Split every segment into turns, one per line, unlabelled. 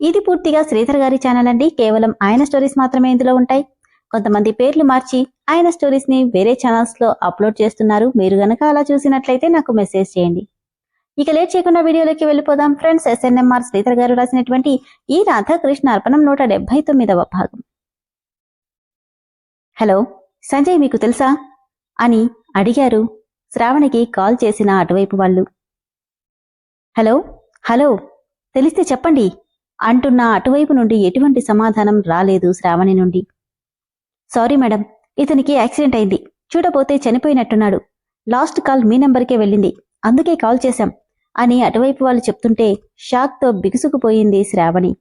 ఇది పూర్తిగా శ్రీధర్ గారి ఛానల్ అండి. కేవలం ఆయన స్టోరీస్ మాత్రమే ఇందులో ఉంటాయి. కొంతమంది పేర్లు మార్చి ఆయన స్టోరీస్ని వేరే ఛానల్స్లో అప్లోడ్ చేస్తున్నారు. మీరు గనక అలా చూసినట్లయితే నాకు మెసేజ్ చేయండి. ఇక లేట్ చేయకుండా వీడియోలోకి వెళ్ళిపోదాం. ఫ్రెండ్స్ ఎస్ఎన్ఎంఆర్ శ్రీధర్ గారు రాసినటువంటి ఈ రాధాకృష్ణ అర్పణం నూట డెబ్బై తొమ్మిదవ భాగం. హలో సంజయ్ మీకు తెలుసా? అని అడిగారు శ్రావణికి కాల్ చేసిన అటువైపు వాళ్ళు. హలో హలో తెలిస్తే చెప్పండి. అంటున్న అటువైపు నుండి ఎటువంటి సమాధానం రాలేదు శ్రావణి నుండి. సారీ మేడం ఇతనికి యాక్సిడెంట్ అయింది. చూడపోతే చనిపోయినట్టున్నాడు. లాస్ట్ కాల్ మీ నెంబర్కే వెళ్ళింది. అందుకే కాల్ చేశాం అని అటువైపు వాళ్ళు చెప్తుంటే షాక్తో బిగుసుకుపోయింది శ్రావణి.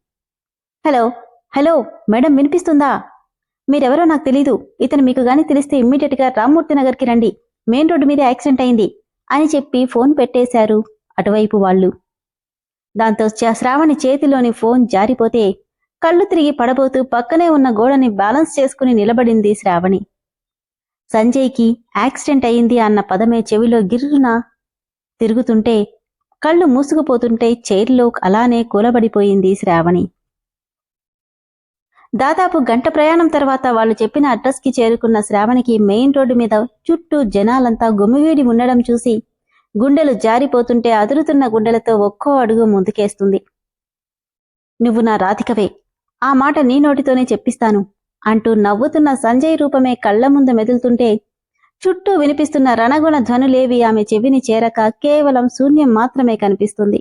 హలో హలో మేడం వినిపిస్తుందా? మీరెవరో నాకు తెలీదు. ఇతను మీకు గాని తెలిస్తే ఇమ్మీడియట్గా రామ్మూర్తి నగర్కి రండి. మెయిన్ రోడ్డు మీద యాక్సిడెంట్ అయింది అని చెప్పి ఫోన్ పెట్టేశారు అటువైపు వాళ్ళు. దాంతో శ్రావణి చేతిలోని ఫోన్ జారిపోతే కళ్ళు తిరిగి పడబోతూ పక్కనే ఉన్న గోడని బ్యాలెన్స్ చేసుకుని నిలబడింది శ్రావణి. సంజయ్కి యాక్సిడెంట్ అయింది అన్న పదమే చెవిలో గిర్రున తిరుగుతుంటే కళ్ళు మూసుకుపోతుంటే చైర్లో అలానే కూలబడిపోయింది శ్రావణి. దాదాపు గంట ప్రయాణం తర్వాత వాళ్ళు చెప్పిన అడ్రస్కి చేరుకున్న శ్రావణికి మెయిన్ రోడ్డు మీద చుట్టూ జనాలంతా గుమిగూడి ఉండడం చూసి గుండెలు జారిపోతుంటే అదురుతున్న గుండెలతో ఒక్కో అడుగు ముందుకేస్తుంది. నువ్వు నా రాధికవే. ఆ మాట నీ నోటితోనే చెప్పిస్తాను అంటూ నవ్వుతున్న సంజయ్ రూపమే కళ్ళ ముందు మెదులుతుంటే చుట్టూ వినిపిస్తున్న రణగుణ ధ్వనులేవి ఆమె చెవిని చేరక కేవలం శూన్యం మాత్రమే కనిపిస్తుంది.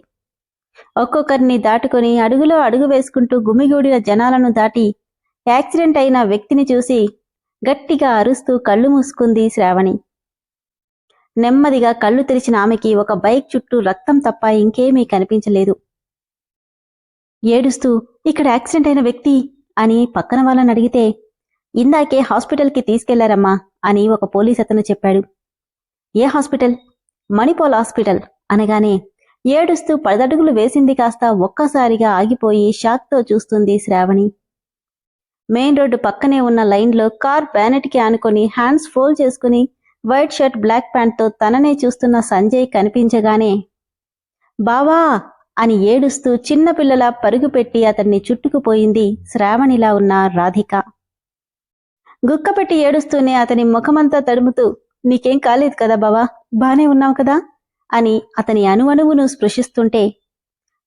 ఒక్కొక్కరిని దాటుకొని అడుగులో అడుగు వేసుకుంటూ గుమిగూడిన జనాలను దాటి యాక్సిడెంట్ అయిన వ్యక్తిని చూసి గట్టిగా అరుస్తూ కళ్ళు మూసుకుంది శ్రావణి. నెమ్మదిగా కళ్ళు తెరిచిన ఆమెకి ఒక బైక్ చుట్టూ రక్తం తప్ప ఇంకేమీ కనిపించలేదు. ఏడుస్తూ ఇక్కడ యాక్సిడెంట్ అయిన వ్యక్తి అని పక్కన వాళ్ళని అడిగితే ఇందాకే హాస్పిటల్కి తీసుకెళ్ళారమ్మా అని ఒక పోలీస్ అతను చెప్పాడు. ఏ హాస్పిటల్? మణిపాల్ హాస్పిటల్ అనగానే ఏడుస్తూ పదడుగులు వేసింది కాస్త ఒక్కసారిగా ఆగిపోయి షాక్తో చూస్తుంది శ్రావణి. మెయిన్ రోడ్డు పక్కనే ఉన్న లైన్లో కార్ బ్యానెట్కి ఆనుకొని హ్యాండ్స్ ఫోల్డ్ చేసుకుని వైట్ షర్ట్ బ్లాక్ ప్యాంట్తో తననే చూస్తున్న సంజయ్ కనిపించగానే బావా! అని ఏడుస్తూ చిన్నపిల్లల పరుగుపెట్టి అతన్ని చుట్టుకుపోయింది శ్రావణిలా ఉన్న రాధిక. గుక్కపెట్టి ఏడుస్తూనే అతని ముఖమంతా తడుముతూ నీకేం కాలేదు కదా బావా బానే ఉన్నావు కదా? అని అతని అణువణువును స్పృశిస్తుంటే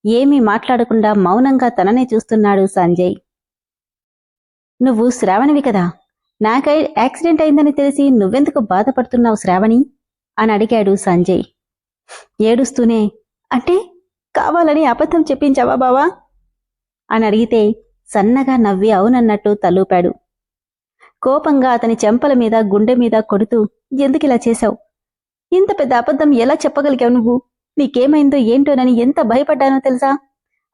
ఏమీ మాట్లాడకుండా మౌనంగా తననే చూస్తున్నాడు సంజయ్. నువ్వు శ్రావణివి కదా నాకై యాక్సిడెంట్ అయిందని తెలిసి నువ్వెందుకు బాధపడుతున్నావు శ్రావణి? అని అడిగాడు సంజయ్. ఏడుస్తూనే అంటే కావాలని అబద్ధం చెప్పించావా బావా? అని అడిగితే సన్నగా నవ్వి అవునన్నట్టు తలూపాడు. కోపంగా అతని చెంపల మీద గుండె మీద కొడుతూ ఎందుకిలా చేశావు? ఇంత పెద్ద అబద్ధం ఎలా చెప్పగలిగావు నువ్వు? నీకేమైందో ఏంటోనని ఎంత భయపడ్డానో తెలుసా?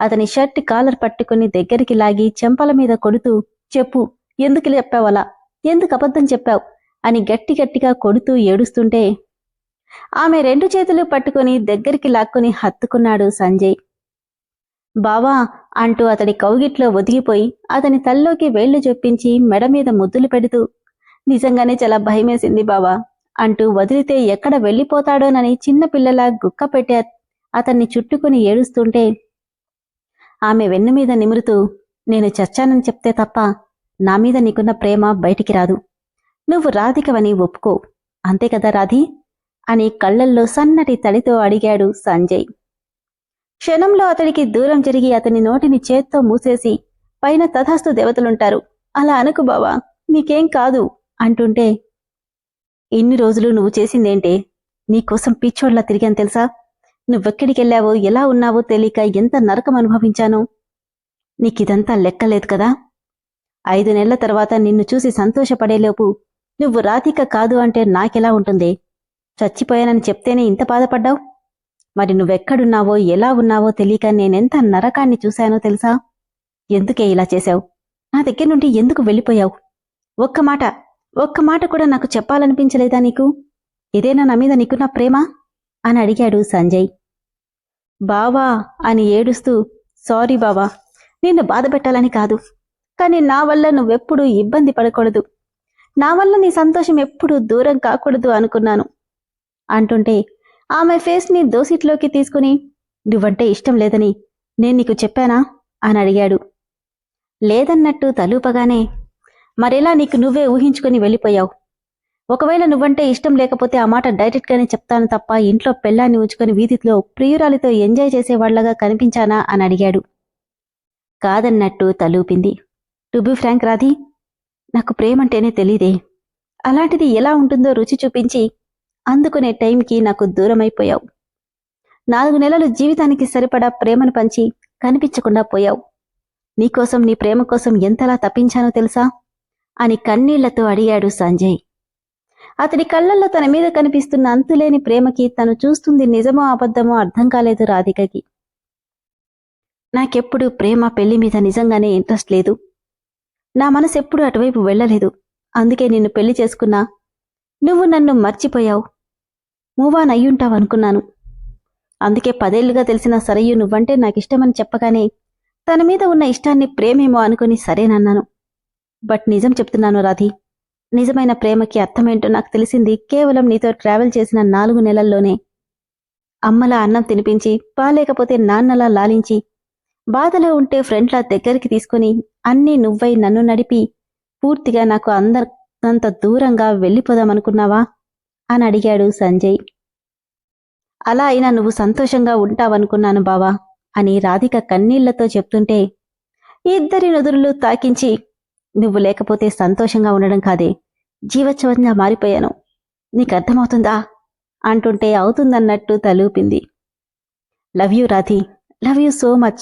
అతని షర్ట్ కాలర్ పట్టుకుని దగ్గరికి లాగి చెంపల మీద కొడుతూ చెప్పు ఎందుకు చెప్పావలా ఎందుకు అబద్ధం చెప్పావు? అని గట్టి గట్టిగా కొడుతూ ఏడుస్తుంటే ఆమె రెండు చేతులు పట్టుకుని దగ్గరికి లాక్కుని హత్తుకున్నాడు సంజయ్. బావా అంటూ అతడి కౌగిట్లో ఒదిగిపోయి అతని తల్లోకి వేళ్ళు చొప్పించి మెడ మీద ముద్దులు పెడుతూ నిజంగానే చాలా భయమేసింది బావా అంటూ వదిలితే ఎక్కడ వెళ్ళిపోతాడోనని చిన్నపిల్లలా గుక్క పెట్టే అతన్ని చుట్టుకుని ఏడుస్తుంటే ఆమె వెన్ను మీద నిమురుతూ నేను చచ్చానని చెప్తే తప్ప నా మీద నీకున్న ప్రేమ బయటికి రాదు. నువ్వు రాధికవని ఒప్పుకో. అంతే కదా రాధి? అని కళ్ళల్లో సన్నటి తడితో అడిగాడు సంజయ్. క్షణంలో అతడికి దూరం జరిగి అతని నోటిని చేత్తో మూసేసి పైన తథాస్తు దేవతలుంటారు. అలా అనుకు బావా నీకేం కాదు అంటుంటే ఇన్ని రోజులు నువ్వు చేసిందేంటే నీకోసం పిచ్చోడ్లా తిరిగాను తెలుసా? నువ్వెక్కడికెళ్ళావో ఎలా ఉన్నావో తెలియక ఎంత నరకం అనుభవించాను నీకిదంతా లెక్కలేదు కదా? ఐదు నెలల తర్వాత నిన్ను చూసి సంతోషపడేలోపు నువ్వు రాధిక కాదు అంటే నాకెలా ఉంటుంది? చచ్చిపోయానని చెప్తేనే ఇంత బాధపడ్డావు? మరి నువ్వెక్కడున్నావో ఎలా ఉన్నావో తెలియక నేనెంత నరకాన్ని చూశానో తెలుసా? ఎందుకే ఇలా చేశావు? నా దగ్గర నుండి ఎందుకు వెళ్ళిపోయావు? ఒక్క మాట ఒక్క మాట కూడా నాకు చెప్పాలనిపించలేదా నీకు? ఇదేనా నా మీద నీకున్న ప్రేమ? అని అడిగాడు సంజయ్. బావా అని ఏడుస్తూ సారీ బావా నిన్ను బాధ పెట్టాలని కాదు. కానీ నా వల్ల నువ్వెప్పుడూ ఇబ్బంది పడకూడదు. నా వల్ల నీ సంతోషం ఎప్పుడూ దూరం కాకూడదు అనుకున్నాను. అంటుంటే ఆమె ఫేస్ని దోసిట్లోకి తీసుకుని నువ్వంటే ఇష్టం లేదని నేను నీకు చెప్పానా? అని అడిగాడు. లేదన్నట్టు తలూపగానే మరెలా నీకు నువ్వే ఊహించుకుని వెళ్ళిపోయావు? ఒకవేళ నువ్వంటే ఇష్టం లేకపోతే ఆ మాట డైరెక్ట్గానే చెప్తాను తప్ప ఇంట్లో పెళ్ళాన్ని ఉంచుకొని వీధిలో ప్రియురాలితో ఎంజాయ్ చేసేవాళ్ళగా కనిపించానా? అని అడిగాడు. కాదన్నట్టు తలూపింది. టు బి ఫ్రాంక్ రాధి నాకు ప్రేమంటేనే తెలీదే. అలాంటిది ఎలా ఉంటుందో రుచి చూపించి అందుకునే టైంకి నాకు దూరమైపోయావు. నాలుగు నెలలు జీవితానికి సరిపడా ప్రేమను పంచి కనిపించకుండా పోయావు. నీకోసం నీ ప్రేమ కోసం ఎంతలా తప్పించానో తెలుసా? అని కన్నీళ్ళతో అడిగాడు సంజయ్. అతడి కళ్ళల్లో తన మీద కనిపిస్తున్న అంతులేని ప్రేమకి తను చూస్తుంది నిజమో అబద్ధమో అర్థం కాలేదు రాధికకి. నాకెప్పుడు ప్రేమ పెళ్ళి మీద నిజంగానే ఇంట్రెస్ట్ లేదు. నా మనసు ఎప్పుడూ అటువైపు వెళ్ళలేదు. అందుకే నిన్ను పెళ్ళి చేసుకున్నా. నువ్వు నన్ను మర్చిపోయావు. మూవాన్ అయ్యుంటావనుకున్నాను అందుకే పదేళ్ళుగా తెలిసిన సరయ్యు నువ్వంటే నాకిష్టమని చెప్పగానే తన మీద ఉన్న ఇష్టాన్ని ప్రేమేమో అనుకుని సరేనన్నాను. బట్ నిజం చెప్తున్నాను రాధి. నిజమైన ప్రేమకి అర్థమేంటో నాకు తెలిసింది కేవలం నీతో ట్రావెల్ చేసిన నాలుగు నెలల్లోనే. అమ్మలా అన్నం తినిపించి పాలేకపోతే నాన్నలా లాలించి బాధలో ఉంటే ఫ్రెండ్లా దగ్గరికి తీసుకుని అన్నీ నువ్వై నన్ను నడిపి పూర్తిగా నాకు అందరంత దూరంగా వెళ్ళిపోదామనుకున్నావా? అని అడిగాడు సంజయ్. అలా అయినా నువ్వు సంతోషంగా ఉంటావనుకున్నాను బావా అని రాధిక కన్నీళ్ళతో చెప్తుంటే ఇద్దరి నుదురులు తాకించి నువ్వు లేకపోతే సంతోషంగా ఉండడం కాదే. జీవోత్సవంగా మారిపోయాను. నీకు అర్థమవుతుందా? అంటుంటే అవుతుందన్నట్టు తలూపింది. Love you Radhi. Love you so much.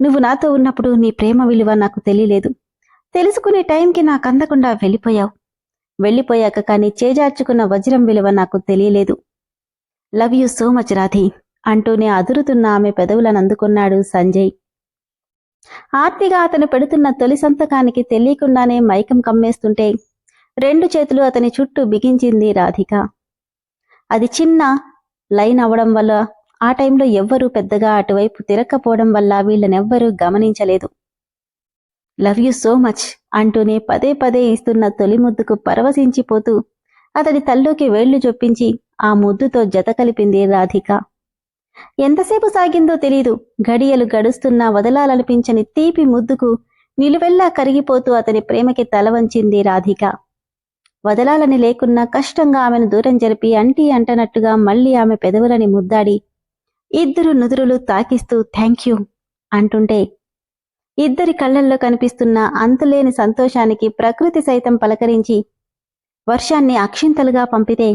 నువ్వు నాతో ఉన్నప్పుడు నీ ప్రేమ విలువ నాకు తెలియలేదు. తెలుసుకునే టైంకి నాకు అందకుండా వెళ్ళిపోయావు. వెళ్ళిపోయాక కానీ చేజార్చుకున్న వజ్రం విలువ నాకు తెలియలేదు. Love you so much Radhi అంటూనే అదురుతున్న ఆమె పెదవులను అందుకున్నాడు సంజయ్. ఆర్తిగా అతను పెడుతున్న తొలి సంతకానికి తెలియకుండానే మైకం కమ్మేస్తుంటే రెండు చేతులు అతని చుట్టూ బిగించింది రాధిక. అది చిన్న లైన్ అవడం వల్ల ఆ టైంలో ఎవ్వరూ పెద్దగా అటువైపు తిరక్కపోవడం వల్ల వీళ్ళనెవ్వరూ గమనించలేదు. లవ్ యూ సో మచ్ అంటూనే పదే పదే ఇస్తున్న తొలి ముద్దుకు పరవశించిపోతూ అతడి తల్లోకి వేళ్ళు చొప్పించి ఆ ముద్దుతో జత కలిపింది రాధిక. ఎంతసేపు సాగిందో తెలీదు. గడియలు గడుస్తున్నా వదలాలనిపించని తీపి ముద్దుకు నిలువెల్లా కరిగిపోతూ అతని ప్రేమకి తల వంచింది రాధిక. వదలాలని లేకున్నా కష్టంగా ఆమెను దూరం జరిపి అంటీ అంటనట్టుగా మళ్ళీ ఆమె పెదవులని ముద్దాడి ఇద్దరు నుదురులు తాకిస్తూ థ్యాంక్ యూ అంటుంటే ఇద్దరి కళ్ళల్లో కనిపిస్తున్న అంతులేని సంతోషానికి ప్రకృతి సైతం పలకరించి వర్షాన్ని అక్షింతలుగా పంపితే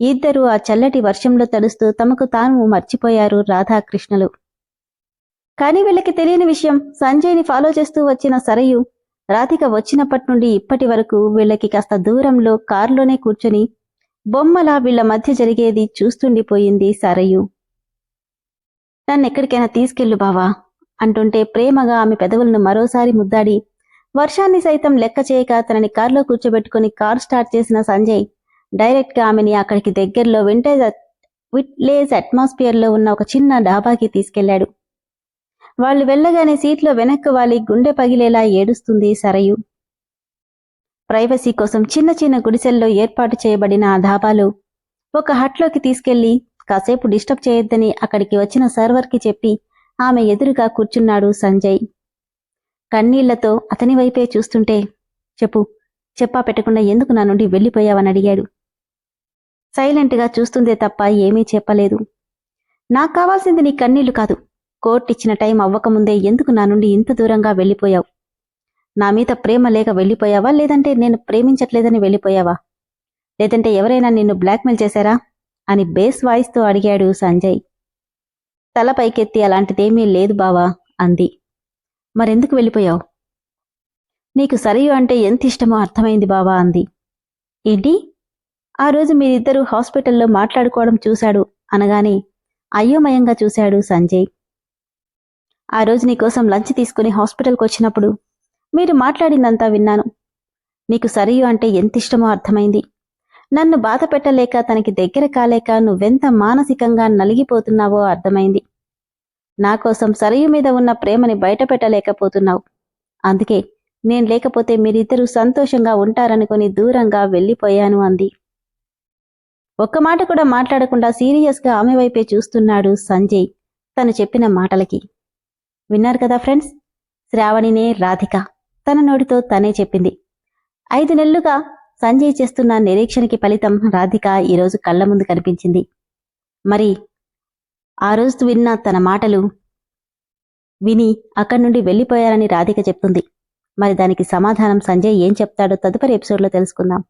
ఇద్దరూ ఆ చల్లటి వర్షంలో తడుస్తూ తమకు తాను మర్చిపోయారు రాధాకృష్ణలు. కాని వీళ్ళకి తెలియని విషయం సంజయ్ని ఫాలో చేస్తూ వచ్చిన సరయు రాధిక వచ్చినప్పటి నుండి ఇప్పటి వరకు వీళ్ళకి కాస్త దూరంలో కారులోనే కూర్చొని బొమ్మలా వీళ్ళ మధ్య జరిగేది చూస్తుండిపోయింది సరయు. నన్నెక్కడికైనా తీసుకెళ్ళు బావా అంటుంటే ప్రేమగా ఆమె పెదవులను మరోసారి ముద్దాడి. వర్షాన్ని సైతం లెక్క చేయక తనని కారులో కూర్చోబెట్టుకుని కార్ స్టార్ట్ చేసిన సంజయ్ డైరెక్ట్గా ఆమెని అక్కడికి దగ్గరలో వింటేజ్ విట్లేజ్ అట్మాస్ఫియర్లో ఉన్న ఒక చిన్న డాబాకి తీసుకెళ్ళాడు వాళ్ళు వెళ్ళగానే సీట్లో వెనక్కు వాలి గుండె పగిలేలా ఏడుస్తుంది సరయు. ప్రైవసీ కోసం చిన్న చిన్న గుడిసెల్లో ఏర్పాటు చేయబడిన ఆ ధాబాలో ఒక హట్లోకి తీసుకెళ్ళి కాసేపు డిస్టర్బ్ చేయొద్దని అక్కడికి వచ్చిన సర్వర్కి చెప్పి ఆమె ఎదురుగా కూర్చున్నాడు సంజయ్. కన్నీళ్ళతో అతని వైపే చూస్తుంటే చెప్పు చెప్పా పెట్టకుండా ఎందుకు నా నుండి వెళ్ళిపోయావని అడిగాడు. సైలెంట్గా చూస్తుందే తప్ప ఏమీ చెప్పలేదు. నాకు కావాల్సింది నీ కన్నీళ్ళు కాదు. కోర్టు ఇచ్చిన టైం అవ్వకముందే ఎందుకు నా నుండి ఇంత దూరంగా వెళ్ళిపోయావు? నా మీద ప్రేమ లేక వెళ్ళిపోయావా? లేదంటే నేను ప్రేమించట్లేదని వెళ్ళిపోయావా? లేదంటే ఎవరైనా నిన్ను బ్లాక్మెయిల్ చేశారా? అని బేస్ వాయిస్తో అడిగాడు సంజయ్. తల పైకెత్తి అలాంటిదేమీ లేదు బావా అంది. మరెందుకు వెళ్ళిపోయావు? నీకు సరియు అంటే ఎంత ఇష్టమో అర్థమైంది బావా అంది. ఏంటి? ఆ రోజు మీరిద్దరూ హాస్పిటల్లో మాట్లాడుకోవడం చూశాడు అనగానే అయోమయంగా చూశాడు సంజయ్. ఆ రోజు నీకోసం లంచ్ తీసుకుని హాస్పిటల్కి వచ్చినప్పుడు మీరు మాట్లాడిందంతా విన్నాను. నీకు సరియు అంటే ఎంత ఇష్టమో అర్థమైంది. నన్ను బాధ పెట్టలేక తనకి దగ్గర కాలేక నువ్వెంత మానసికంగా నలిగిపోతున్నావో అర్థమైంది. నా కోసం సరయు మీద ఉన్న ప్రేమని బయట పెట్టలేకపోతున్నావు. అందుకే నేను లేకపోతే మీరిద్దరూ సంతోషంగా ఉంటారనుకుని దూరంగా వెళ్ళిపోయాను అంది. ఒక్క మాట కూడా మాట్లాడకుండా సీరియస్గా ఆమె వైపే చూస్తున్నాడు సంజయ్ తను చెప్పిన మాటలకి. విన్నారు కదా ఫ్రెండ్స్? శ్రావణినే రాధిక తన నోటితో తనే చెప్పింది. ఐదు నెలలుగా సంజయ్ చేస్తున్న నిరీక్షణకి ఫలితం రాధిక ఈరోజు కళ్ళ ముందు కనిపించింది. మరి ఆ రోజు విన్న తన మాటలు విని అక్కడి నుండి వెళ్ళిపోయారని రాధిక చెప్తుంది. మరి దానికి సమాధానం సంజయ్ ఏం చెప్తాడో తదుపరి ఎపిసోడ్లో తెలుసుకుందాం.